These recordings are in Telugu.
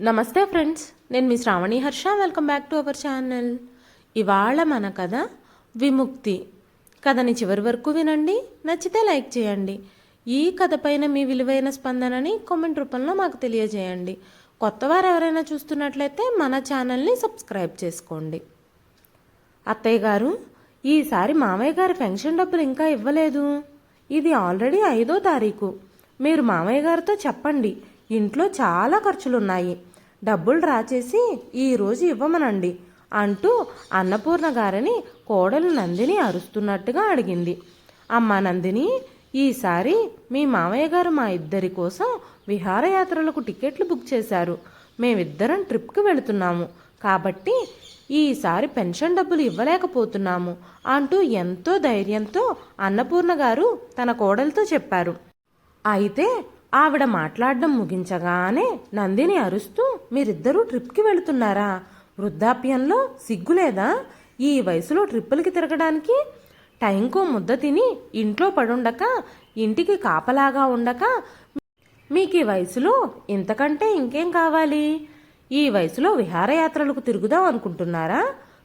నమస్తే ఫ్రెండ్స్ నేను మీ Sravani Harsha. Welcome back to our channel ఇవాళ మన కథ విముక్తి. కథని చివరి వరకు వినండి నచ్చితే లైక్ చేయండి. ఈ కథ పైన మీ విలువైన స్పందనని కామెంట్ రూపంలో మాకు తెలియజేయండి. కొత్త వారు ఎవరైనా చూస్తున్నట్లయితే మన ఛానల్ని సబ్స్క్రైబ్ చేసుకోండి. అత్తయ్య గారు ఈసారి మామయ్య గారి పెన్షన్ డబ్బులు ఇంకా ఇవ్వలేదు. ఇది ఆల్రెడీ ఐదో తారీఖు. మీరు మామయ్య గారితో చెప్పండి ఇంట్లో చాలా ఖర్చులున్నాయి. డబ్బులు డ్రా చేసి ఈరోజు ఇవ్వమనండి అంటూ అన్నపూర్ణ గారిని కోడలు నందిని అరుస్తున్నట్టుగా అడిగింది. అమ్మ నందిని ఈసారి మీ మామయ్య గారు మా ఇద్దరి కోసం విహారయాత్రలకు టికెట్లు బుక్ చేశారు. మేమిద్దరం ట్రిప్కి వెళుతున్నాము. కాబట్టి ఈసారి పెన్షన్ డబ్బులు ఇవ్వలేకపోతున్నాము అంటూ ఎంతో ధైర్యంతో అన్నపూర్ణ గారు తన కోడలతో చెప్పారు. అయితే ఆవిడ మాట్లాడడం ముగించగానే నందిని అరుస్తూ మీరిద్దరూ ట్రిప్కి వెళుతున్నారా? వృద్ధాప్యంలో సిగ్గులేదా? ఈ వయసులో ట్రిప్పులకి తిరగడానికి? టైంకు ముద్ద తిని ఇంట్లో పడుండక ఇంటికి కాపలాగా ఉండక మీకు ఈ వయసులో ఇంతకంటే ఇంకేం కావాలి? ఈ వయసులో విహారయాత్రలకు తిరుగుదాం అనుకుంటున్నారా?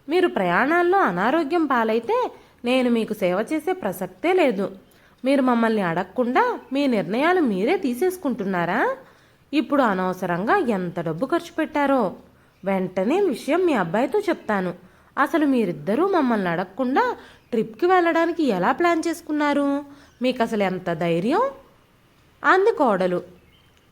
మీరు ప్రయాణాల్లో అనారోగ్యం పాలైతే నేను మీకు సేవ చేసే ప్రసక్తే లేదు. మీరు మమ్మల్ని అడగకుండా మీ నిర్ణయాలు మీరే తీసేసుకుంటున్నారా? ఇప్పుడు అనవసరంగా ఎంత డబ్బు ఖర్చు పెట్టారో? వెంటనే విషయం మీ అబ్బాయితో చెప్తాను. అసలు మీరిద్దరూ మమ్మల్ని అడగకుండా ట్రిప్కి వెళ్ళడానికి ఎలా ప్లాన్ చేసుకున్నారు? మీకు అసలు ఎంత ధైర్యం? అంది కోడలు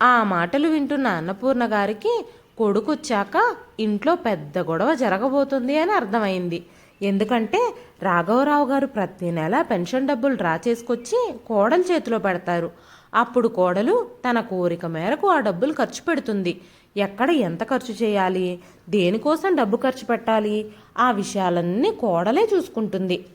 ఆ మాటలు వింటున్న అన్నపూర్ణ గారికి కొడుకొచ్చాక ఇంట్లో పెద్ద గొడవ జరగబోతుంది అని అర్థమైంది. ఎందుకంటే రాఘవరావు గారు ప్రతి నెల పెన్షన్ డబ్బులు డ్రా చేసుకొచ్చి కోడలు చేతిలో పెడతారు. అప్పుడు కోడలు తన కోరిక మేరకు ఆ డబ్బులు ఖర్చు పెడుతుంది. ఎక్కడ ఎంత ఖర్చు చేయాలి? దేనికోసం డబ్బు ఖర్చు పెట్టాలి? ఆ విషయాలన్నీ కోడలే చూసుకుంటుంది.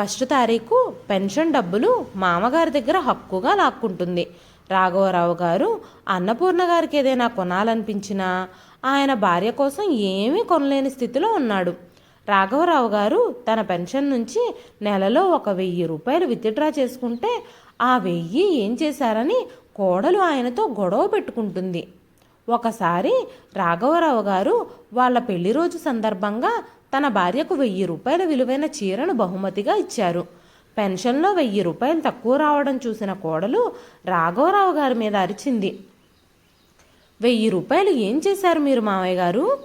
ఫస్ట్ తారీఖు పెన్షన్ డబ్బులు మామగారి దగ్గర హక్కుగా లాక్కుంటుంది. రాఘవరావు గారు అన్నపూర్ణ గారికి ఏదైనా కొనాలనిపించినా ఆయన భార్య కోసం ఏమీ కొనలేని స్థితిలో ఉన్నాడు. రాఘవరావు గారు తన పెన్షన్ నుంచి నెలలో ఒక వెయ్యి రూపాయలు విత్డ్రా చేసుకుంటే ఆ వెయ్యి ఏం చేశారని కోడలు ఆయనతో గొడవ పెట్టుకుంటుంది. ఒకసారి రాఘవరావు గారు వాళ్ళ పెళ్ళి రోజు సందర్భంగా తన భార్యకు వెయ్యి రూపాయల విలువైన చీరను బహుమతిగా ఇచ్చారు. పెన్షన్లో వెయ్యి రూపాయలు తక్కువ రావడం చూసిన కోడలు రాఘవరావు గారి మీద అరిచింది. వెయ్యి రూపాయలు ఏం చేశారు మీరు మావయ్య గారు?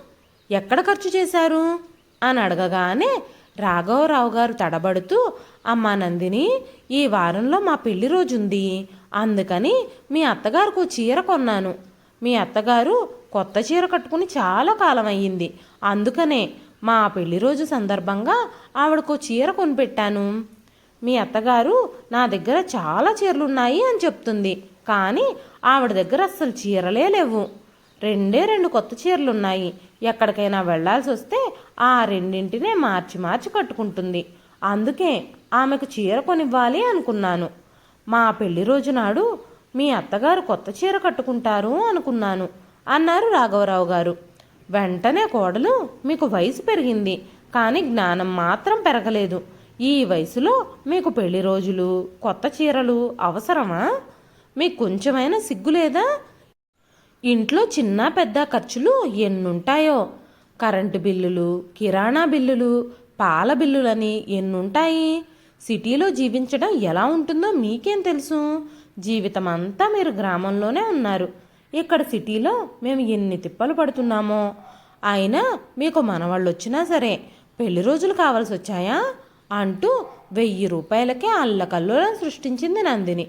ఎక్కడ ఖర్చు చేశారు? అని అడగగానే రాఘవరావు గారు తడబడుతూ అమ్మా నందిని ఈ వారంలో మా పెళ్ళి రోజుంది. అందుకని మీ అత్తగారికి చీర కొన్నాను. మీ అత్తగారు కొత్త చీర కట్టుకుని చాలా కాలం అయ్యింది. అందుకనే మా పెళ్ళి రోజు సందర్భంగా ఆవిడకు చీర కొనిపెట్టాను. మీ అత్తగారు నా దగ్గర చాలా చీరలున్నాయి అని చెప్తుంది. కానీ ఆవిడ దగ్గర అస్సలు చీరలే లేవు. రెండే రెండు కొత్త చీరలున్నాయి. ఎక్కడికైనా వెళ్ళాల్సి వస్తే ఆ రెండింటినే మార్చి మార్చి కట్టుకుంటుంది. అందుకే ఆమెకు చీర కొనివ్వాలి అనుకున్నాను. మా పెళ్ళి రోజు నాడు మీ అత్తగారు కొత్త చీర కట్టుకుంటారు అనుకున్నాను అన్నారు రాఘవరావు గారు. వెంటనే కోడలు మీకు వయసు పెరిగింది కానీ జ్ఞానం మాత్రం పెరగలేదు. ఈ వయసులో మీకు పెళ్ళి రోజులు కొత్త చీరలు అవసరమా? మీకు కొంచెమైనా సిగ్గులేదా ఇంట్లో చిన్న పెద్ద ఖర్చులు ఎన్నుంటాయో? కరెంటు బిల్లులు కిరాణా బిల్లులు పాల బిల్లులని ఎన్నుంటాయి? సిటీలో జీవించడం ఎలా ఉంటుందో మీకేం తెలుసు? జీవితం అంతా మీరు గ్రామంలోనే ఉన్నారు. ఇక్కడ సిటీలో మేము ఎన్ని తిప్పలు పడుతున్నామో? అయినా మీకు మనవాళ్ళు వచ్చినా సరే పెళ్ళి రోజులు కావాల్సి వచ్చాయా అంటూ వెయ్యి రూపాయలకే అల్లకల్లోలం సృష్టించింది నందిని.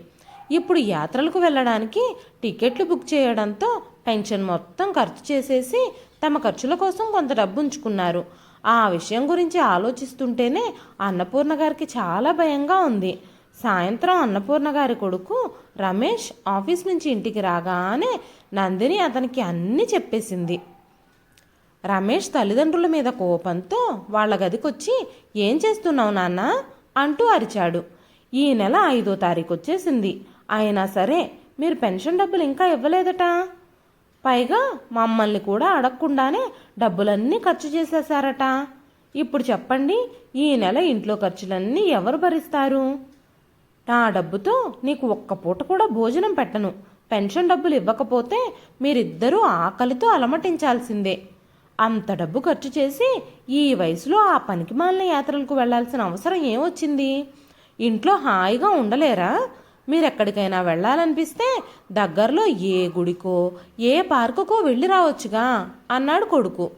ఇప్పుడు యాత్రలకు వెళ్ళడానికి టికెట్లు బుక్ చేయడంతో పెన్షన్ మొత్తం ఖర్చు చేసేసి తమ ఖర్చుల కోసం కొంత డబ్బు ఉంచుకున్నారు ఆ విషయం గురించి ఆలోచిస్తుంటేనే అన్నపూర్ణ గారికి చాలా భయంగా ఉంది. సాయంత్రం అన్నపూర్ణ గారి కొడుకు రమేష్ ఆఫీస్ నుంచి ఇంటికి రాగానే నందిని అతనికి అన్నీ చెప్పేసింది. రమేష్ తల్లిదండ్రుల మీద కోపంతో వాళ్ళ గదికొచ్చి ఏం చేస్తున్నావు నాన్న? అంటూ అరిచాడు. ఈ నెల ఐదో తారీఖు వచ్చేసింది. అయినా సరే మీరు పెన్షన్ డబ్బులు ఇంకా ఇవ్వలేదట. పైగా మమ్మల్ని కూడా అడగకుండానే డబ్బులన్నీ ఖర్చు చేసేశారట. ఇప్పుడు చెప్పండి ఈ నెల ఇంట్లో ఖర్చులన్నీ ఎవరు భరిస్తారు? నా డబ్బుతో నీకు ఒక్క పూట కూడా భోజనం పెట్టను. పెన్షన్ డబ్బులు ఇవ్వకపోతే మీరిద్దరూ ఆకలితో అలమటించాల్సిందే. అంత డబ్బు ఖర్చు చేసి ఈ వయసులో ఆ పనికిమాలిన యాత్రలకు వెళ్ళాల్సిన అవసరం ఏమొచ్చింది? ఇంట్లో హాయిగా ఉండలేరా? మీరెక్కడికైనా వెళ్ళాలనిపిస్తే దగ్గరలో ఏ గుడికో ఏ పార్కుకో వెళ్ళి రావచ్చుగా అన్నాడు కొడుకు.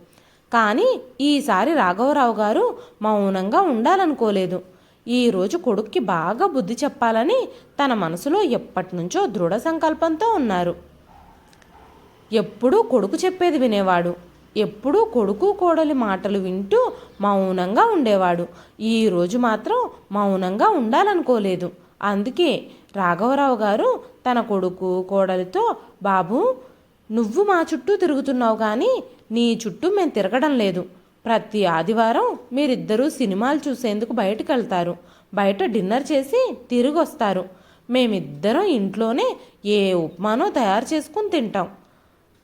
కానీ ఈసారి రాఘవరావు గారు మౌనంగా ఉండాలనుకోలేదు. ఈరోజు కొడుక్కి బాగా బుద్ధి చెప్పాలని తన మనసులో ఎప్పటినుంచో దృఢ సంకల్పంతో ఉన్నారు. ఎప్పుడూ కొడుకు చెప్పేది వినేవాడు. ఎప్పుడూ కొడుకు కోడలి మాటలు వింటూ మౌనంగా ఉండేవాడు. ఈరోజు మాత్రం మౌనంగా ఉండాలనుకోలేదు. అందుకే రాఘవరావు గారు తన కొడుకు కోడలితో బాబు నువ్వు మా చుట్టూ తిరుగుతున్నావు కానీ నీ చుట్టూ మేము తిరగడం లేదు. ప్రతి ఆదివారం మీరిద్దరూ సినిమాలు చూసేందుకు బయటకు వెళ్తారు బయట డిన్నర్ చేసి తిరిగి వస్తారు మేమిద్దరం ఇంట్లోనే ఏ ఉప్మానో తయారు చేసుకుని తింటాం.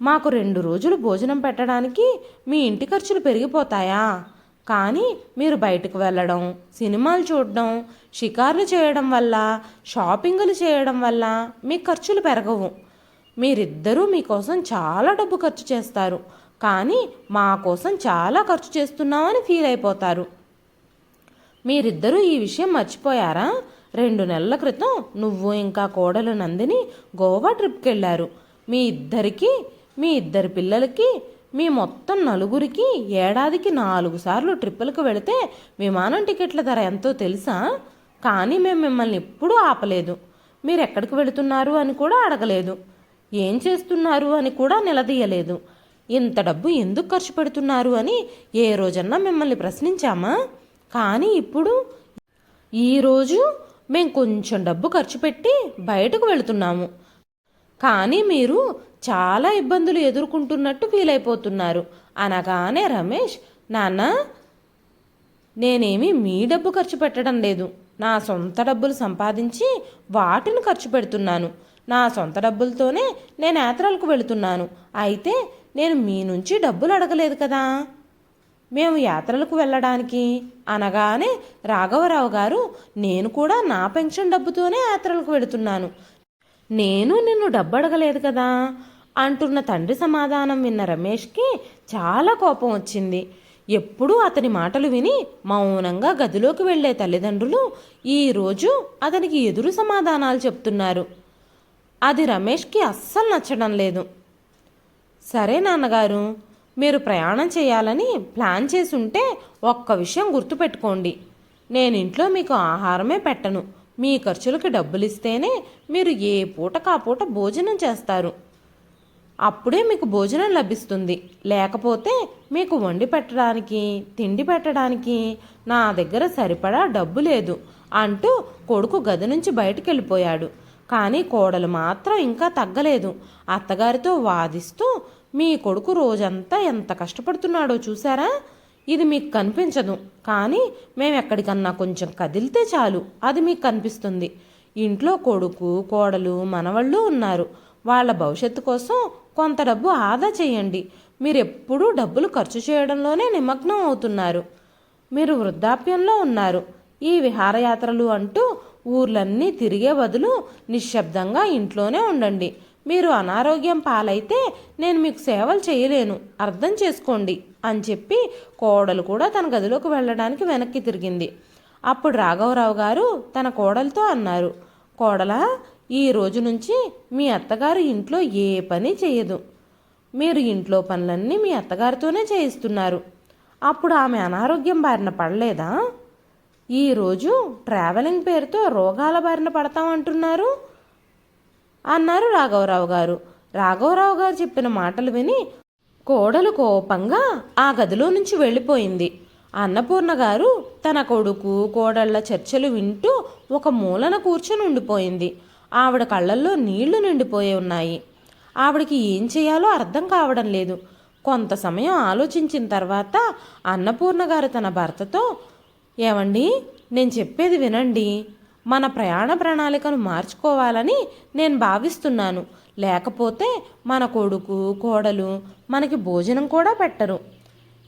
మాకు రెండు రోజులు భోజనం పెట్టడానికి మీ ఇంటి ఖర్చులు పెరిగిపోతాయా? కానీ మీరు బయటకు వెళ్ళడం సినిమాలు చూడడం షికార్లు చేయడం వల్ల షాపింగులు చేయడం వల్ల మీ ఖర్చులు పెరగవు. మీరిద్దరూ మీకోసం చాలా డబ్బు ఖర్చు చేస్తారు. కానీ మా కోసం చాలా ఖర్చు చేస్తున్నామని ఫీల్ అయిపోతారు. మీరిద్దరూ ఈ విషయం మర్చిపోయారా? రెండు నెలల క్రితం నువ్వు ఇంకా కోడలు నందిని గోవా ట్రిప్కి వెళ్ళారు మీ ఇద్దరికి మీ ఇద్దరి పిల్లలకి మీ మొత్తం నలుగురికి ఏడాదికి నాలుగు సార్లు ట్రిప్పులకు వెళితే విమానం టికెట్ల ధర ఎంతో తెలుసా? కానీ మేము మిమ్మల్ని ఎప్పుడూ ఆపలేదు. మీరు ఎక్కడికి వెళుతున్నారు అని కూడా అడగలేదు. ఏం చేస్తున్నారు అని కూడా నిలదీయలేదు. ఇంత డబ్బు ఎందుకు ఖర్చు పెడుతున్నారు అని ఏ రోజన్నా మిమ్మల్ని ప్రశ్నించామా? కానీ ఇప్పుడు ఈరోజు మేము కొంచెం డబ్బు ఖర్చు పెట్టి బయటకు వెళుతున్నాము. కానీ మీరు చాలా ఇబ్బందులు ఎదుర్కొంటున్నట్టు ఫీల్ అయిపోతున్నారు అనగానే రమేష్ నాన్న నేనేమి మీ డబ్బు ఖర్చు పెట్టడం లేదు. నా సొంత డబ్బులు సంపాదించి వాటిని ఖర్చు పెడుతున్నాను. నా సొంత డబ్బులతోనే నేను యాత్రలకు వెళుతున్నాను. అయితే నేను మీ నుంచి డబ్బులు అడగలేదు కదా. మేము యాత్రలకు వెళ్ళడానికి. అనగానే రాఘవరావు గారు నేను కూడా నా పెన్షన్ డబ్బుతోనే యాత్రలకు వెళుతున్నాను. నేను నిన్ను డబ్బు అడగలేదు కదా. అంటున్న తండ్రి సమాధానం విన్న రమేష్కి చాలా కోపం వచ్చింది. ఎప్పుడూ అతని మాటలు విని మౌనంగా గదిలోకి వెళ్ళే తల్లిదండ్రులు ఈరోజు అతనికి ఎదురు సమాధానాలు చెప్తున్నారు. అది రమేష్కి అస్సలు నచ్చడం లేదు. సరే నాన్నగారు మీరు ప్రయాణం చేయాలని ప్లాన్ చేసి ఉంటే ఒక్క విషయం గుర్తుపెట్టుకోండి. నేను ఇంట్లో మీకు ఆహారమే పెట్టను. మీ ఖర్చులకి డబ్బులు ఇస్తేనే మీరు ఏ పూట కాపూట భోజనం చేస్తారు. అప్పుడే మీకు భోజనం లభిస్తుంది. లేకపోతే మీకు వండి పెట్టడానికి తిండి పెట్టడానికి నా దగ్గర సరిపడా డబ్బు లేదు అంటూ కొడుకు గది నుంచి బయటికి వెళ్ళిపోయాడు కానీ కోడలు మాత్రం ఇంకా తగ్గలేదు. అత్తగారితో వాదిస్తూ మీ కొడుకు రోజంతా ఎంత కష్టపడుతున్నాడో చూసారా ఇది మీకు కనిపించదు. కానీ మేము ఎక్కడికన్నా కొంచెం కదిలితే చాలు. అది మీకు కనిపిస్తుంది ఇంట్లో కొడుకు కోడలు మనవళ్ళు ఉన్నారు. వాళ్ళ భవిష్యత్తు కోసం కొంత డబ్బు ఆదా చేయండి. మీరు ఎప్పుడూ డబ్బులు ఖర్చు చేయడంలోనే నిమగ్నం అవుతున్నారు. మీరు వృద్ధాప్యంలో ఉన్నారు. ఈ విహారయాత్రలు అంటూ ఊర్లన్నీ తిరిగే బదులు నిశ్శబ్దంగా ఇంట్లోనే ఉండండి. మీరు అనారోగ్యం పాలైతే నేను మీకు సేవలు చేయలేను. అర్థం చేసుకోండి అని చెప్పి కోడలు కూడా తన గదిలోకి వెళ్ళడానికి వెనక్కి తిరిగింది. అప్పుడు రాఘవరావు గారు తన కోడలతో అన్నారు కోడలా ఈ రోజు నుంచి మీ అత్తగారు ఇంట్లో ఏ పని చేయదు. మీరు ఇంట్లో పనులన్నీ మీ అత్తగారితోనే చేయిస్తున్నారు. అప్పుడు ఆమె అనారోగ్యం బారిన పడలేదా? ఈరోజు ట్రావెలింగ్ పేరుతో రోగాల బారిన పడతామంటున్నారు అన్నారు రాఘవరావు గారు. రాఘవరావు గారు చెప్పిన మాటలు విని కోడలు కోపంగా ఆ గదిలో నుంచి వెళ్ళిపోయింది. అన్నపూర్ణ గారు తన కొడుకు కోడళ్ళ చర్చలు వింటూ ఒక మూలన కూర్చొని ఉండిపోయింది. ఆవిడ కళ్ళల్లో నీళ్ళు నిండిపోయి ఉన్నాయి. ఆవిడకి ఏం చేయాలో అర్థం కావడం లేదు. కొంత సమయం ఆలోచించిన తర్వాత అన్నపూర్ణ గారు తన భర్తతో ఏమండి నేను చెప్పేది వినండి. మన ప్రయాణ ప్రణాళికను మార్చుకోవాలని నేను భావిస్తున్నాను. లేకపోతే మన కొడుకు కోడలు మనకి భోజనం కూడా పెట్టరు.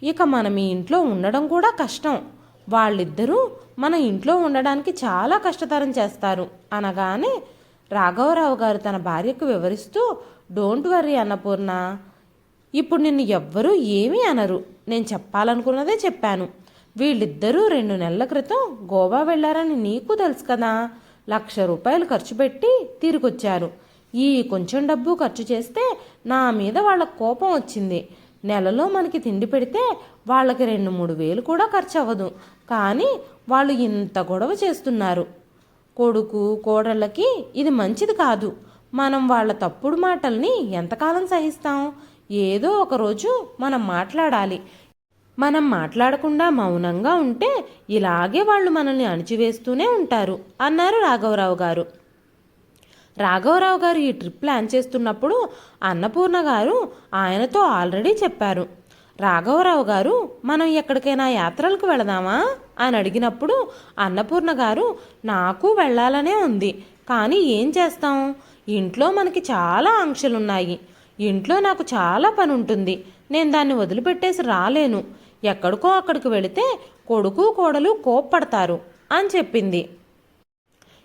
ఇక మనం ఈ ఇంట్లో ఉండడం కూడా కష్టం. వాళ్ళిద్దరూ మన ఇంట్లో ఉండడానికి చాలా కష్టతరం చేస్తారు అనగానే రాఘవరావు గారు తన భార్యకు వివరిస్తూ డోంట్ వరీ అన్నపూర్ణ. ఇప్పుడు నిన్ను ఎవ్వరూ ఏమీ అనరు. నేను చెప్పాలనుకున్నదే చెప్పాను. వీళ్ళిద్దరూ రెండు నెలల క్రితం గోవా వెళ్ళారని నీకు తెలుసు కదా. లక్ష రూపాయలు ఖర్చు పెట్టి తిరిగొచ్చారు. ఈ కొంచెం డబ్బు ఖర్చు చేస్తే నా మీద వాళ్ళ కోపం వచ్చింది. నెలలో మనకి తిండి పెడితే వాళ్ళకి రెండు మూడు వేలు కూడా ఖర్చు అవ్వదు కానీ వాళ్ళు ఇంత గొడవ చేస్తున్నారు. కొడుకు కోడళ్ళకి ఇది మంచిది కాదు. మనం వాళ్ళ తప్పుడు మాటల్ని ఎంతకాలం సహిస్తాం? ఏదో ఒకరోజు మనం మాట్లాడాలి. మనం మాట్లాడకుండా మౌనంగా ఉంటే ఇలాగే వాళ్ళు మనల్ని అణిచివేస్తూనే ఉంటారు అన్నారు రాఘవరావు గారు. రాఘవరావు గారు ఈ ట్రిప్ ప్లాన్ చేస్తున్నప్పుడు అన్నపూర్ణ గారు ఆయనతో ఆల్రెడీ చెప్పారు. రాఘవరావు గారు మనం ఎక్కడికైనా యాత్రలకు వెళదామా? అని అడిగినప్పుడు అన్నపూర్ణ గారు నాకు వెళ్ళాలనే ఉంది కానీ ఏం చేస్తాం? ఇంట్లో మనకి చాలా ఆంక్షలున్నాయి. ఇంట్లో నాకు చాలా పని ఉంటుంది నేను దాన్ని వదిలిపెట్టేసి రాలేను. ఎక్కడికో అక్కడికి వెళితే కొడుకు కోడలు కోప్పడతారు అని చెప్పింది.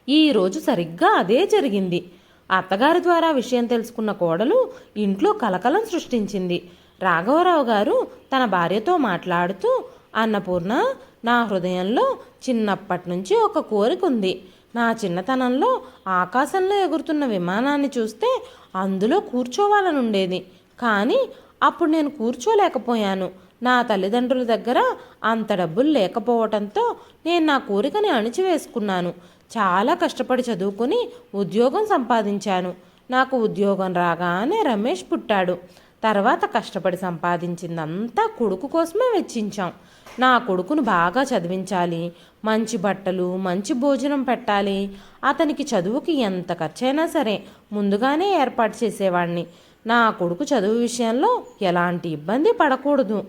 ఈరోజు సరిగ్గా అదే జరిగింది. అత్తగారి ద్వారా విషయం తెలుసుకున్న కోడలు ఇంట్లో కలకలం సృష్టించింది. రాఘవరావు గారు తన భార్యతో మాట్లాడుతూ అన్నపూర్ణ నా హృదయంలో చిన్నప్పటి నుంచి ఒక కోరిక ఉంది. నా చిన్నతనంలో ఆకాశంలో ఎగురుతున్న విమానాన్ని చూస్తే అందులో కూర్చోవాలనుండేది. కానీ అప్పుడు నేను కూర్చోలేకపోయాను. నా తల్లిదండ్రుల దగ్గర అంత డబ్బులు లేకపోవటంతో నేను నా కోరికని అణిచివేసుకున్నాను. చాలా కష్టపడి చదువుకుని ఉద్యోగం సంపాదించాను. నాకు ఉద్యోగం రాగానే రమేష్ పుట్టాడు. తర్వాత కష్టపడి సంపాదించిందంతా కొడుకు కోసమే వెచ్చించాం. నా కొడుకును బాగా చదివించాలి. మంచి బట్టలు మంచి భోజనం పెట్టాలి. అతనికి చదువుకి ఎంత ఖర్చైనా సరే ముందుగానే ఏర్పాటు చేసేవాడిని నా కొడుకు చదువు విషయంలో ఎలాంటి ఇబ్బంది పడకూడదు.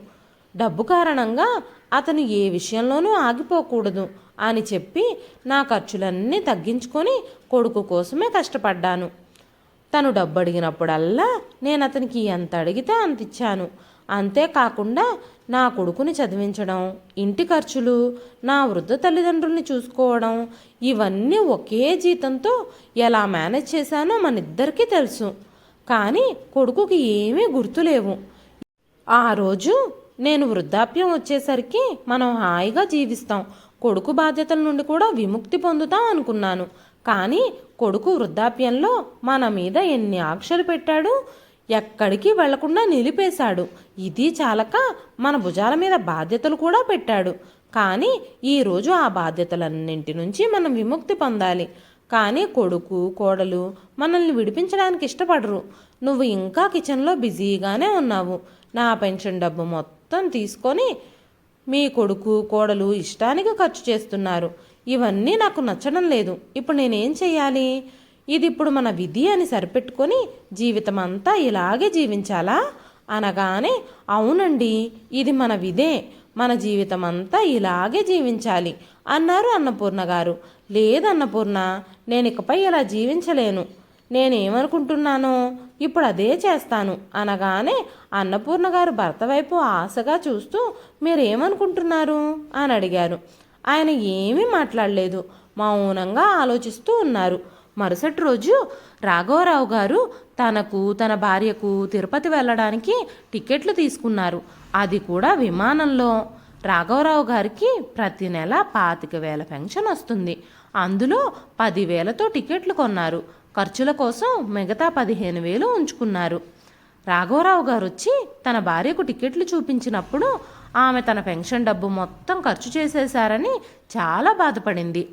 డబ్బు కారణంగా అతను ఏ విషయంలోనూ ఆగిపోకూడదు అని చెప్పి నా ఖర్చులన్నీ తగ్గించుకొని కొడుకు కోసమే కష్టపడ్డాను. తను డబ్బు అడిగినప్పుడల్లా నేను అతనికి ఎంత అడిగితే అంత ఇచ్చాను. అంతేకాకుండా నా కొడుకుని చదివించడం ఇంటి ఖర్చులు నా వృద్ధ తల్లిదండ్రుల్ని చూసుకోవడం ఇవన్నీ ఒకే జీతంతో ఎలా మేనేజ్ చేశానో మన ఇద్దరికీ తెలుసు. కానీ కొడుకుకి ఏమీ గుర్తులేవు. ఆ రోజు నేను వృద్ధాప్యం వచ్చేసరికి మనం హాయిగా జీవిస్తాం. కొడుకు బాధ్యతల నుండి కూడా విముక్తి పొందుతాం అనుకున్నాను. కానీ కొడుకు వృద్ధాప్యంలో మన మీద ఎన్ని ఆంక్షలు పెట్టాడు? ఎక్కడికి వెళ్ళకుండా నిలిపేశాడు. ఇది చాలక మన భుజాల మీద బాధ్యతలు కూడా పెట్టాడు. కానీ ఈరోజు ఆ బాధ్యతలన్నింటి నుంచి మనం విముక్తి పొందాలి. కానీ కొడుకు కోడలు మనల్ని విడిపించడానికి ఇష్టపడరు. నువ్వు ఇంకా కిచెన్లో బిజీగానే ఉన్నావు. నా పెన్షన్ డబ్బు మొత్తం తీసుకొని మీ కొడుకు కోడలు ఇష్టానికి ఖర్చు చేస్తున్నారు. ఇవన్నీ నాకు నచ్చడం లేదు. ఇప్పుడు నేనేం చేయాలి ఇది ఇప్పుడు మన విధి అని సరిపెట్టుకొని జీవితం అంతా ఇలాగే జీవించాలా? అనగానే అవునండి ఇది మన విధే. మన జీవితం అంతా ఇలాగే జీవించాలి అన్నారు అన్నపూర్ణ గారు. లేదన్నపూర్ణ నేను ఇకపై ఇలా జీవించలేను. నేనేమనుకుంటున్నానో ఇప్పుడు అదే చేస్తాను అనగానే అన్నపూర్ణ గారు భర్త వైపు ఆశగా చూస్తూ మీరేమనుకుంటున్నారు? అని అడిగారు. ఆయన ఏమీ మాట్లాడలేదు. మౌనంగా ఆలోచిస్తూ ఉన్నారు. మరుసటి రోజు రాఘవరావు గారు తనకు తన భార్యకు తిరుపతి వెళ్ళడానికి టికెట్లు తీసుకున్నారు. అది కూడా విమానంలో. రాఘవరావు గారికి ప్రతి నెల పాతిక వేల పెన్షన్ వస్తుంది. అందులో పదివేలతో టికెట్లు కొన్నారు. ఖర్చుల కోసం మిగతా పదిహేను వేలు ఉంచుకున్నారు. రాఘవరావు గారు వచ్చి తన భార్యకు టికెట్లు చూపించినప్పుడు ఆమె తన పెన్షన్ డబ్బు మొత్తం ఖర్చు చేసేశారని చాలా బాధపడింది.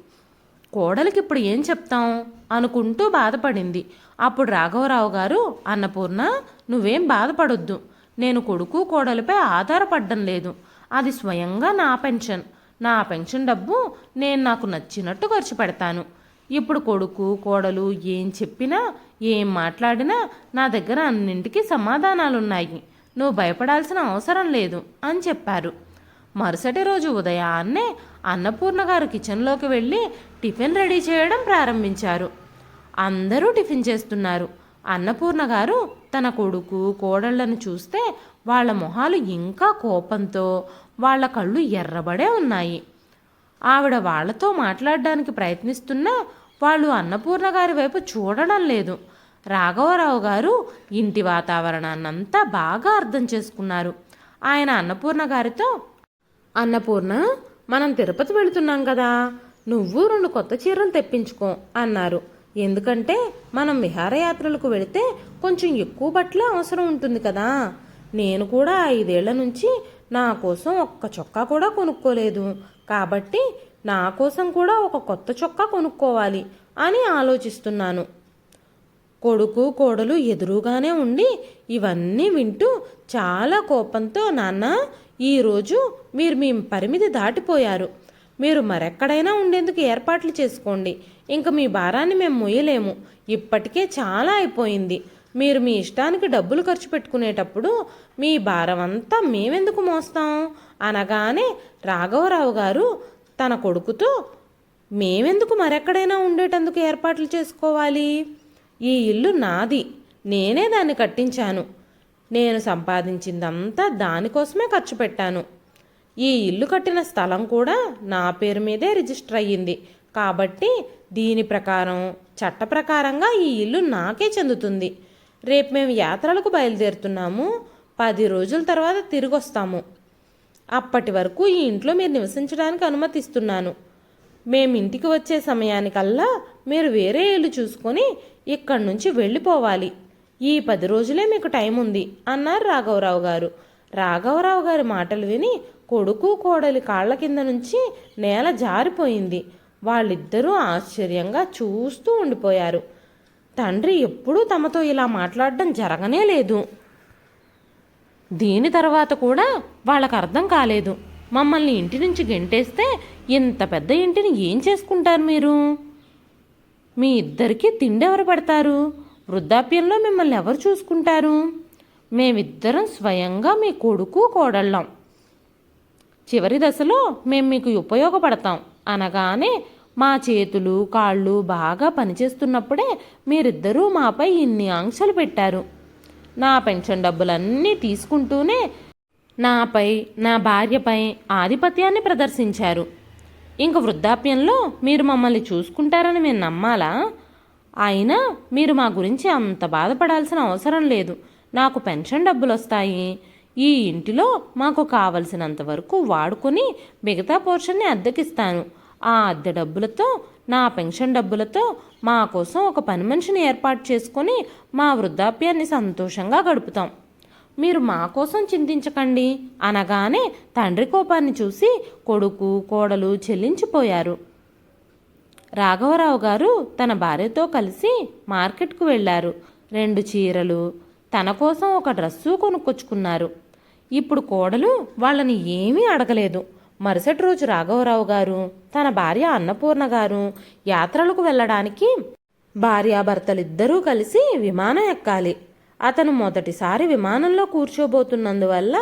కోడలికి ఇప్పుడు ఏం చెప్తాం? అనుకుంటూ బాధపడింది. అప్పుడు రాఘవరావు గారు అన్నపూర్ణ నువ్వేం బాధపడొద్దు. నేను కొడుకు కోడలిపై ఆధారపడడం లేదు. అది స్వయంగా నా పెన్షన్. నా పెన్షన్ డబ్బు నేను నాకు నచ్చినట్టు ఖర్చు పెడతాను. ఇప్పుడు కొడుకు కోడలు ఏం చెప్పినా ఏం మాట్లాడినా నా దగ్గర అన్నింటికీ సమాధానాలున్నాయి. నువ్వు భయపడాల్సిన అవసరం లేదు అని చెప్పారు. మరుసటి రోజు ఉదయాన్నే అన్నపూర్ణ గారు కిచెన్లోకి వెళ్ళి టిఫిన్ రెడీ చేయడం ప్రారంభించారు. అందరూ టిఫిన్ చేస్తున్నారు. అన్నపూర్ణ గారు తన కొడుకు కోడళ్ళను చూస్తే వాళ్ళ మొహాలు ఇంకా కోపంతో వాళ్ళ కళ్ళు ఎర్రబడే ఉన్నాయి. ఆవిడ వాళ్ళతో మాట్లాడడానికి ప్రయత్నిస్తున్నా వాళ్ళు అన్నపూర్ణ గారి వైపు చూడడం లేదు. రాఘవరావు గారు ఇంటి వాతావరణాన్నంతా బాగా అర్థం చేసుకున్నారు. ఆయన అన్నపూర్ణ గారితో అన్నపూర్ణ మనం తిరుపతి వెళుతున్నాం కదా నువ్వు రెండు కొత్త చీరలు తెప్పించుకో అన్నారు. ఎందుకంటే మనం విహారయాత్రలకు వెళితే కొంచెం ఎక్కువ బట్టలే అవసరం ఉంటుంది కదా నేను కూడా ఐదేళ్ళ నుంచి నా కోసం ఒక్క చొక్కా కూడా కొనుక్కోలేదు. కాబట్టి నా కోసం కూడా ఒక కొత్త చొక్కా కొనుక్కోవాలి అని ఆలోచిస్తున్నాను. కొడుకు కోడలు ఎదురుగానే ఉండి ఇవన్నీ వింటూ చాలా కోపంతో నాన్న ఈరోజు మీరు మీ పరిమితి దాటిపోయారు. మీరు మరెక్కడైనా ఉండేందుకు ఏర్పాట్లు చేసుకోండి. ఇంక మీ భారాన్ని మేము మొయ్యలేము. ఇప్పటికే చాలా అయిపోయింది. మీరు మీ ఇష్టానికి డబ్బులు ఖర్చు పెట్టుకునేటప్పుడు మీ భారం అంతా మేమెందుకు మోస్తాం? అనగానే రాఘవరావు గారు తన కొడుకుతో మేమెందుకు మరెక్కడైనా ఉండేటందుకు ఏర్పాట్లు చేసుకోవాలి? ఈ ఇల్లు నాది. నేనే దాన్ని కట్టించాను. నేను సంపాదించిందంతా దానికోసమే ఖర్చు పెట్టాను. ఈ ఇల్లు కట్టిన స్థలం కూడా నా పేరు మీదే రిజిస్టర్ అయ్యింది. కాబట్టి దీని ప్రకారం చట్ట ప్రకారంగా ఈ ఇల్లు నాకే చెందుతుంది. రేపు మేము యాత్రలకు బయలుదేరుతున్నాము. పది రోజుల తర్వాత తిరిగి వస్తాము అప్పటి వరకు ఈ ఇంట్లో మీరు నివసించడానికి అనుమతిస్తున్నాను. మేము ఇంటికి వచ్చే సమయానికల్లా మీరు వేరే ఇల్లు చూసుకొని ఇక్కడి నుంచి వెళ్ళిపోవాలి. ఈ పది రోజులే మీకు టైం ఉంది అన్నారు రాఘవరావు గారు. రాఘవరావు గారి మాటలు విని కొడుకు కోడలి కాళ్ళ కింద నుంచి నేల జారిపోయింది. వాళ్ళిద్దరూ ఆశ్చర్యంగా చూస్తూ ఉండిపోయారు. తండ్రి ఎప్పుడూ తమతో ఇలా మాట్లాడడం జరగనే లేదు. దీని తర్వాత కూడా వాళ్ళకు అర్థం కాలేదు. మమ్మల్ని ఇంటి నుంచి గెంటేస్తే ఇంత పెద్ద ఇంటిని ఏం చేసుకుంటారు మీరు? మీ ఇద్దరికీ తిండి ఎవరు పడతారు? వృద్ధాప్యంలో మిమ్మల్ని ఎవరు చూసుకుంటారు? మేమిద్దరం స్వయంగా మీ కొడుకు కోడళ్ళం. చివరి దశలో మేము మీకు ఉపయోగపడతాం. అనగానే మా చేతులు కాళ్ళు బాగా పనిచేస్తున్నప్పుడే మీరిద్దరూ మాపై ఇన్ని ఆంక్షలు పెట్టారు. నా పెన్షన్ డబ్బులన్నీ తీసుకుంటూనే నాపై నా భార్యపై ఆధిపత్యాన్ని ప్రదర్శించారు. ఇంక వృద్ధాప్యంలో మీరు మమ్మల్ని చూసుకుంటారని మేము నమ్మాలా? అయినా మీరు మా గురించి అంత బాధపడాల్సిన అవసరం లేదు. నాకు పెన్షన్ డబ్బులు వస్తాయి ఈ ఇంటిలో మాకు కావలసినంత వరకు వాడుకొని మిగతా పోర్షన్ని అద్దెకిస్తాను. ఆ అద్దె డబ్బులతో నా పెన్షన్ డబ్బులతో మా కోసం ఒక పని మనిషిని ఏర్పాటు చేసుకొని మా వృద్ధాప్యాన్ని సంతోషంగా గడుపుతాం. మీరు మా కోసం చింతించకండి అనగానే తండ్రి కోపాన్ని చూసి కొడుకు కోడలు చెల్లించిపోయారు. రాఘవరావు గారు తన భార్యతో కలిసి మార్కెట్కు వెళ్ళారు. రెండు చీరలు తన కోసం ఒక డ్రెస్సు కొనుక్కొచ్చుకున్నారు. ఇప్పుడు కోడలు వాళ్ళని ఏమీ అడగలేదు. మరుసటి రోజు రాఘవరావు గారు తన భార్య అన్నపూర్ణ గారు యాత్రలకు వెళ్ళడానికి భార్యాభర్తలిద్దరూ కలిసి విమానం ఎక్కాలి. అతను మొదటిసారి విమానంలో కూర్చోబోతున్నందువల్ల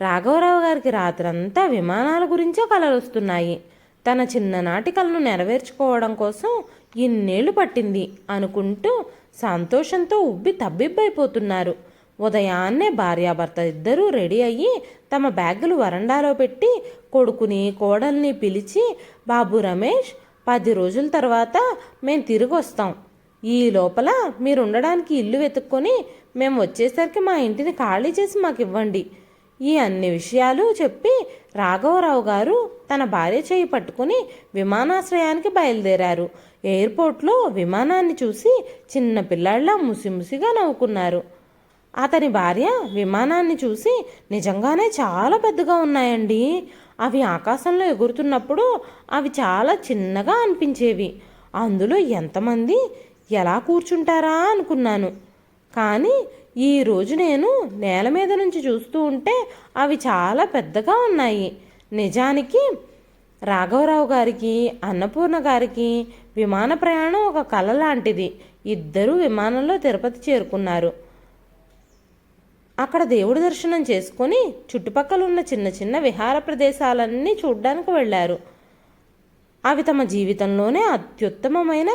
రాఘవరావు గారికి రాత్రంతా విమానాల గురించే కలలు వస్తున్నాయి. తన చిన్ననాటి కలను నెరవేర్చుకోవడం కోసం ఇన్నేళ్ళు పట్టింది అనుకుంటూ సంతోషంతో ఉబ్బి తబ్బిబ్బైపోతున్నారు. ఉదయాన్నే భార్యాభర్త ఇద్దరూ రెడీ అయ్యి తమ బ్యాగులు వరండాలో పెట్టి కొడుకుని కోడల్ని పిలిచి బాబు రమేష్ పది రోజుల తర్వాత మేము తిరిగి వస్తాం ఈ లోపల మీరు ఉండడానికి ఇల్లు వెతుక్కొని మేము వచ్చేసరికి మా ఇంటిని ఖాళీ చేసి మాకు ఇవ్వండి. ఈ అన్ని విషయాలు చెప్పి రాఘవరావు గారు తన భార్య చేయి పట్టుకుని విమానాశ్రయానికి బయలుదేరారు. ఎయిర్పోర్ట్లో విమానాన్ని చూసి చిన్న పిల్లాళ్ళ ముసిముసిగా నవ్వుకున్నారు. అతని భార్య విమానాన్ని చూసి నిజంగానే చాలా పెద్దగా ఉన్నాయండి. అవి ఆకాశంలో ఎగురుతున్నప్పుడు అవి చాలా చిన్నగా అనిపించేవి. అందులో ఎంతమంది ఎలా కూర్చుంటారా అనుకున్నాను. కానీ ఈరోజు నేను నేల మీద నుంచి చూస్తూ ఉంటే అవి చాలా పెద్దగా ఉన్నాయి. నిజానికి రాఘవరావు గారికి అన్నపూర్ణ గారికి విమాన ప్రయాణం ఒక కళ లాంటిది. ఇద్దరూ విమానంలో తిరుపతి చేరుకున్నారు. అక్కడ దేవుడి దర్శనం చేసుకొని చుట్టుపక్కల ఉన్న చిన్న చిన్న విహార ప్రదేశాలన్నీ చూడ్డానికి వెళ్ళారు. అవి తమ జీవితంలోనే అత్యుత్తమమైన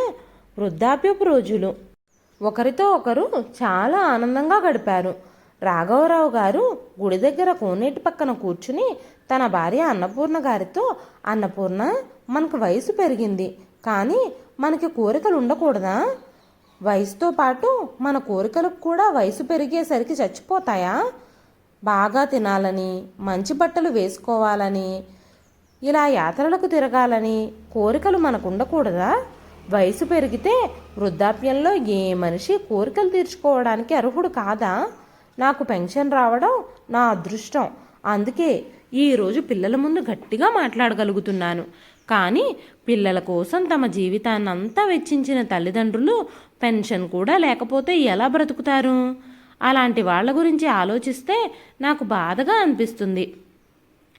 వృద్ధాప్యపు రోజులు. ఒకరితో ఒకరు చాలా ఆనందంగా గడిపారు. రాఘవరావు గారు గుడి దగ్గర కోనేటి పక్కన కూర్చుని తన భార్య అన్నపూర్ణ గారితో అన్నపూర్ణ మనకు వయసు పెరిగింది కానీ మనకి కోరికలు ఉండకూడదా? వయసుతో పాటు మన కోరికలకు కూడా వయసు పెరిగేసరికి చచ్చిపోతాయా? బాగా తినాలని మంచి బట్టలు వేసుకోవాలని ఇలా యాత్రలకు తిరగాలని కోరికలు మనకు ఉండకూడదా? వయసు పెరిగితే వృద్ధాప్యంలో ఏ మనిషి కోరికలు తీర్చుకోవడానికి అర్హుడు కాదా? నాకు పెన్షన్ రావడం నా అదృష్టం. అందుకే ఈరోజు పిల్లల ముందు గట్టిగా మాట్లాడగలుగుతున్నాను. కానీ పిల్లల కోసం తమ జీవితాన్నంతా వెచ్చించిన తల్లిదండ్రులు పెన్షన్ కూడా లేకపోతే ఎలా బ్రతుకుతారు? అలాంటి వాళ్ళ గురించి ఆలోచిస్తే నాకు బాధగా అనిపిస్తుంది.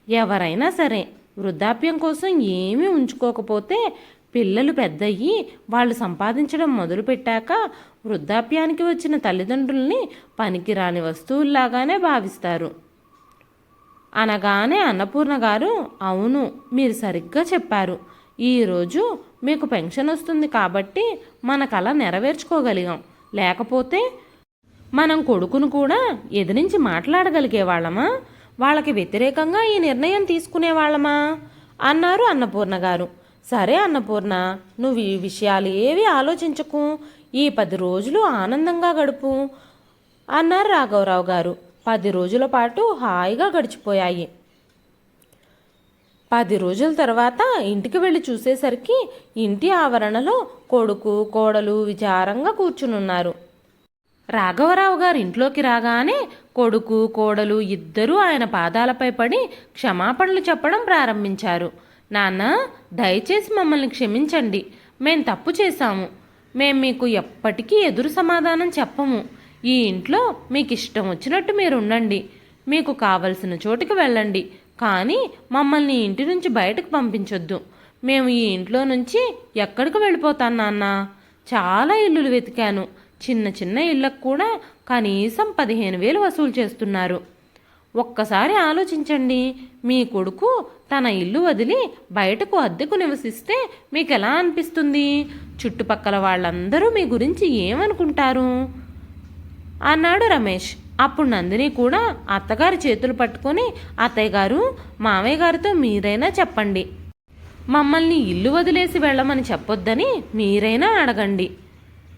ఎవరైనా సరే వృద్ధాప్యం కోసం ఏమీ ఉంచుకోకపోతే పిల్లలు పెద్దయ్యి వాళ్ళు సంపాదించడం మొదలుపెట్టాక వృద్ధాప్యానికి వచ్చిన తల్లిదండ్రుల్ని పనికిరాని వస్తువుల్లాగానే భావిస్తారు. అనగానే అన్నపూర్ణ గారు అవును మీరు సరిగ్గా చెప్పారు. ఈరోజు మీకు పెన్షన్ వస్తుంది కాబట్టి మన కళ నెరవేర్చుకోగలిగాం. లేకపోతే మనం కొడుకును కూడా ఎదిరించి మాట్లాడగలిగేవాళ్ళమా? వాళ్ళకి వ్యతిరేకంగా ఈ నిర్ణయం తీసుకునేవాళ్ళమా? అన్నారు అన్నపూర్ణ గారు. సరే అన్నపూర్ణ నువ్వు ఈ విషయాలు ఏవి ఆలోచించకు. ఈ పది రోజులు ఆనందంగా గడుపు అన్నారు రాఘవరావు గారు. పది రోజుల పాటు హాయిగా గడిచిపోయాయి. పది రోజుల తర్వాత ఇంటికి వెళ్ళి చూసేసరికి ఇంటి ఆవరణలో కొడుకు కోడలు విచారంగా కూర్చునున్నారు. రాఘవరావు గారు ఇంట్లోకి రాగానే కొడుకు కోడలు ఇద్దరూ ఆయన పాదాలపై పడి క్షమాపణలు చెప్పడం ప్రారంభించారు. నాన్న దయచేసి మమ్మల్ని క్షమించండి. మేం తప్పు చేశాము. మేం మీకు ఎప్పటికీ ఎదురు సమాధానం చెప్పము. ఈ ఇంట్లో మీకు ఇష్టం వచ్చినట్టు మీరు ఉండండి మీకు కావలసిన చోటుకి వెళ్ళండి. కానీ మమ్మల్ని ఇంటి నుంచి బయటకు పంపించొద్దు. మేము ఈ ఇంట్లో నుంచి ఎక్కడికి వెళ్ళిపోతాను నాన్న? చాలా ఇల్లులు వెతికాను. చిన్న చిన్న ఇళ్ళకు కూడా కనీసం పదిహేను వేలు వసూలు చేస్తున్నారు. ఒక్కసారి ఆలోచించండి. మీ కొడుకు తన ఇల్లు వదిలి బయటకు అద్దెకు నివసిస్తే మీకు ఎలా అనిపిస్తుంది? చుట్టుపక్కల వాళ్ళందరూ మీ గురించి ఏమనుకుంటారు? అన్నాడు రమేష్. అప్పుడు నందిని కూడా అత్తగారి చేతులు పట్టుకొని అత్తయ్య గారు మామయ్య గారితో మీరైనా చెప్పండి. మమ్మల్ని ఇల్లు వదిలేసి వెళ్ళమని చెప్పొద్దని మీరైనా అడగండి.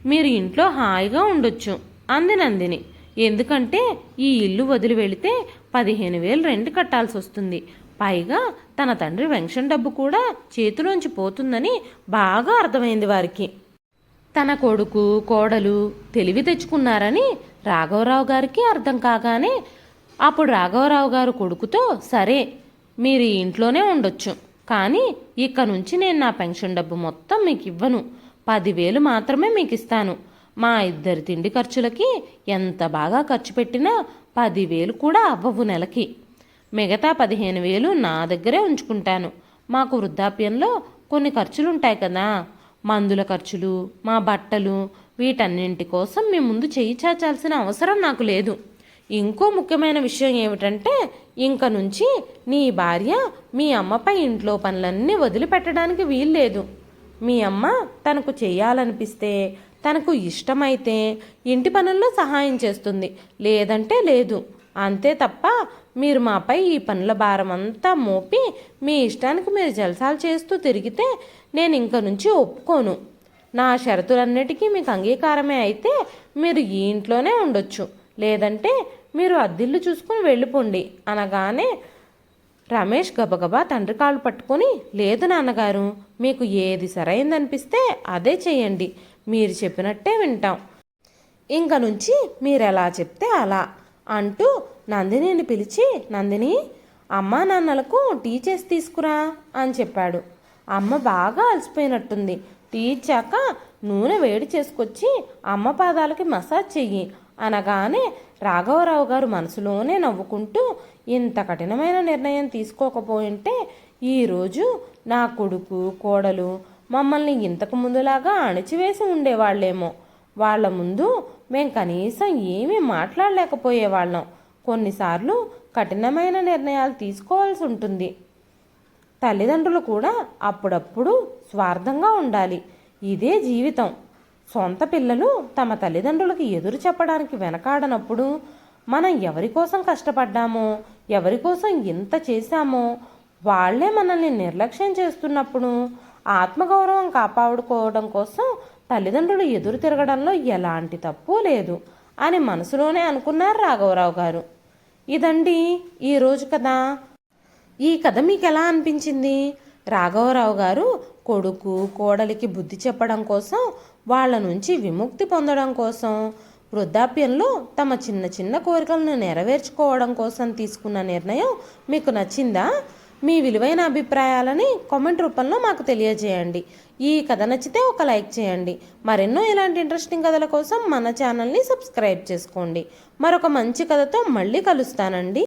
మీరు ఇంట్లో హాయిగా ఉండొచ్చు అంది నందిని. ఎందుకంటే ఈ ఇల్లు వదిలి వెళితే పదిహేను వేలు రెంట్ కట్టాల్సి వస్తుంది. పైగా తన తండ్రి పెన్షన్ డబ్బు కూడా చేతిలోంచి పోతుందని బాగా అర్థమైంది వారికి. తన కొడుకు కోడలు తెలివి తెచ్చుకున్నారని రాఘవరావు గారికి అర్థం కాగానే అప్పుడు రాఘవరావు గారు కొడుకుతో సరే మీరు ఇంట్లోనే ఉండొచ్చు. కానీ ఇక నుంచి నేను నా పెన్షన్ డబ్బు మొత్తం మీకు ఇవ్వను. పదివేలు మాత్రమే మీకు ఇస్తాను. మా ఇద్దరి తిండి ఖర్చులకి ఎంత బాగా ఖర్చు పెట్టినా పదివేలు కూడా అవ్వవు నెలకి. మిగతా పదిహేను వేలు నా దగ్గరే ఉంచుకుంటాను. మాకు వృద్ధాప్యంలో కొన్ని ఖర్చులు ఉంటాయి కదా. మందుల ఖర్చులు మా బట్టలు వీటన్నింటి కోసం మీ ముందు చేయి చాచాల్సిన అవసరం నాకు లేదు. ఇంకో ముఖ్యమైన విషయం ఏమిటంటే ఇంక నుంచి నీ భార్య మీ అమ్మపై ఇంట్లో పనులన్నీ వదిలిపెట్టడానికి వీల్లేదు. మీ అమ్మ తనకు చేయాలనిపిస్తే తనకు ఇష్టమైతే ఇంటి పనుల్లో సహాయం చేస్తుంది. లేదంటే లేదు. అంతే తప్ప మీరు మాపై ఈ పనుల భారం అంతా మోపి మీ ఇష్టానికి మీరు జలసాలు చేస్తూ తిరిగితే నేను ఇంక నుంచి ఒప్పుకోను. నా షరతులన్నిటికీ మీకు అంగీకారమే అయితే మీరు ఈ ఇంట్లోనే ఉండొచ్చు. లేదంటే మీరు అద్దిల్లు చూసుకుని వెళ్ళిపోండి అనగానే రమేష్ గబగబా తండ్రి కాళ్ళు పట్టుకొని లేదు నాన్నగారు మీకు ఏది సరైందనిపిస్తే అదే చేయండి. మీరు చెప్పినట్టే వింటాం. ఇంక నుంచి మీరు ఎలా చెప్తే అలా అంటూ నందినిని పిలిచి నందిని అమ్మా నాన్నలకు టీ చేసి తీసుకురా అని చెప్పాడు. అమ్మ బాగా అలసిపోయినట్టుంది. టీ ఇచ్చాక నూనె వేడి చేసుకొచ్చి అమ్మ పాదాలకి మసాజ్ చెయ్యి అనగానే రాఘవరావు గారు మనసులోనే నవ్వుకుంటూ ఇంత కఠినమైన నిర్ణయం తీసుకోకపోయింటే ఈరోజు నా కొడుకు కోడలు మమ్మల్ని ఇంతకు ముందులాగా అణిచివేసి ఉండేవాళ్ళేమో. వాళ్ళ ముందు మేం కనీసం ఏమీ మాట్లాడలేకపోయేవాళ్ళం. కొన్నిసార్లు కఠినమైన నిర్ణయాలు తీసుకోవాల్సి ఉంటుంది. తల్లిదండ్రులు కూడా అప్పుడప్పుడు స్వార్థంగా ఉండాలి. ఇదే జీవితం. సొంత పిల్లలు తమ తల్లిదండ్రులకు ఎదురు చెప్పడానికి వెనకాడనప్పుడు మనం ఎవరి కోసం కష్టపడ్డామో ఎవరి కోసం ఇంత చేశామో వాళ్ళే మనల్ని నిర్లక్ష్యం చేస్తున్నప్పుడు ఆత్మగౌరవం కాపాడుకోవడం కోసం తల్లిదండ్రులు ఎదురు తిరగడంలో ఎలాంటి తప్పు లేదు అని మనసులోనే అనుకున్నారు రాఘవరావు గారు. ఇదండి ఈరోజు కదా ఈ కథ మీకు ఎలా అనిపించింది? రాఘవరావు గారు కొడుకు కోడలికి బుద్ధి చెప్పడం కోసం వాళ్ళ నుంచి విముక్తి పొందడం కోసం వృద్ధాప్యంలో తమ చిన్న చిన్న కోరికలను నెరవేర్చుకోవడం కోసం తీసుకున్న నిర్ణయం మీకు నచ్చిందా? మీ విలువైన అభిప్రాయాలని కామెంట్ రూపంలో మాకు తెలియజేయండి. ఈ కథ నచ్చితే ఒక లైక్ చేయండి. మరెన్నో ఇలాంటి ఇంట్రెస్టింగ్ కథల కోసం మన ఛానల్ని సబ్స్క్రైబ్ చేసుకోండి. మరొక మంచి కథతో మళ్ళీ కలుస్తానండి.